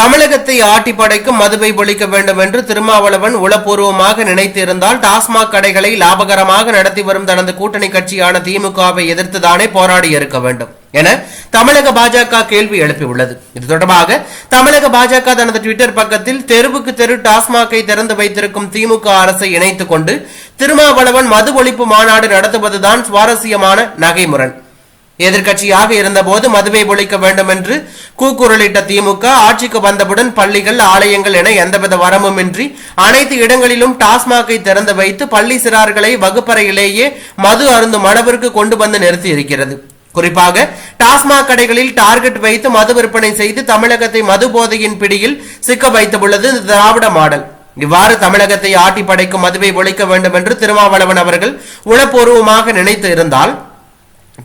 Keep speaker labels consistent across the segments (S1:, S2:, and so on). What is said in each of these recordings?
S1: தமிழகத்தை ஆட்டி படைக்கும் மதுவை ஒழிக்க வேண்டும் என்று திருமாவளவன் உளப்பூர்வமாக நினைத்திருந்தால் டாஸ்மாக் கடைகளை லாபகரமாக நடத்தி வரும் தனது கூட்டணி கட்சியான திமுகவை எதிர்த்துதானே போராடி இருக்க வேண்டும் என தமிழக பாஜக கேள்வி எழுப்பியுள்ளது. இது தொடர்பாக தமிழக பாஜக தனது ட்விட்டர் பக்கத்தில் தெருவுக்கு தெரு டாஸ்மாகை திறந்து வைத்திருக்கும் திமுக அரசை இணைத்துக் கொண்டு திருமாவளவன் மது ஒழிப்பு மாநாடு நடத்துவதுதான் சுவாரஸ்யமான நகைமுரண் எதிர்க்கட்சியாக இருந்தபோது மதுவை ஒழிக்க வேண்டும் என்று கூக்குரலிட்ட திமுக ஆட்சிக்கு வந்தவுடன் பள்ளிகள் ஆலயங்கள் என எந்தவித வரமுமின்றி அனைத்து இடங்களிலும் டாஸ்மாகை திறந்து வைத்து பள்ளி சிறார்களை வகுப்பறையிலேயே மது அருந்தும் அளவிற்கு கொண்டு வந்து நிறுத்தி இருக்கிறது குறிப்பாக டாஸ்மாக் கடைகளில் டார்கெட் வைத்து மது விற்பனை செய்து தமிழகத்தை மது போதையின் பிடியில் சிக்க வைத்துள்ளது இந்த திராவிட மாடல். இவ்வாறு தமிழகத்தை ஆட்டி படைக்கும் மதுவை ஒழிக்க வேண்டும் என்று திருமாவளவன் அவர்கள் உளப்பூர்வமாக நினைத்து இருந்தால்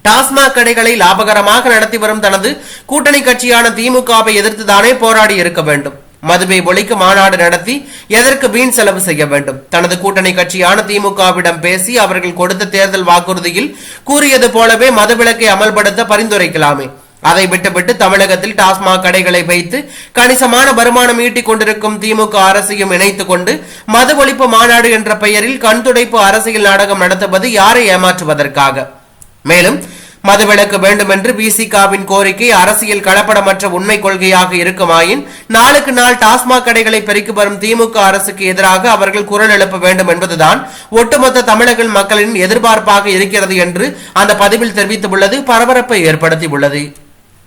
S1: டாஸ்மாக் கடைகளை லாபகரமாக நடத்தி வரும் தனது கூட்டணி கட்சியான திமுகவை எதிர்த்து தானே போராடி இருக்க வேண்டும். மதுவை ஒழிக்க மாநாடு நடத்தி எதற்கு வீண் செலவு செய்ய வேண்டும்? தனது கூட்டணி கட்சியான திமுகவிடம் பேசி அவர்கள் கொடுத்த தேர்தல் வாக்குறுதியில் கூறியது போலவே மதுவிலக்கை அமல்படுத்த பரிந்துரைக்கலாமே. அதை விட்டுவிட்டு தமிழகத்தில் டாஸ்மாக் கடைகளை வைத்து கணிசமான வருமானம் ஈட்டிக் கொண்டிருக்கும் திமுக அரசையும் இணைத்துக் கொண்டு மது ஒழிப்பு மாநாடு என்ற பெயரில் கண்துடைப்பு அரசியல் நாடகம் நடத்துவது யாரை ஏமாற்றுவதற்காக? மேலும் மதுவிலக்கு வேண்டும் என்று பிசிகாவின் கோரிக்கை அரசியல் கலப்படமற்ற உண்மை கொள்கையாக இருக்குமாயின் நாளுக்கு நாள் டாஸ்மாக் கடைகளை பெருக்கி வரும் திமுக அரசுக்கு எதிராக அவர்கள் குரல் எழுப்ப வேண்டும் என்பதுதான் ஒட்டுமொத்த தமிழக மக்களின் எதிர்பார்ப்பாக இருக்கிறது என்று அந்த பதிவில் தெரிவித்துள்ளது பரபரப்பை ஏற்படுத்தியுள்ளது.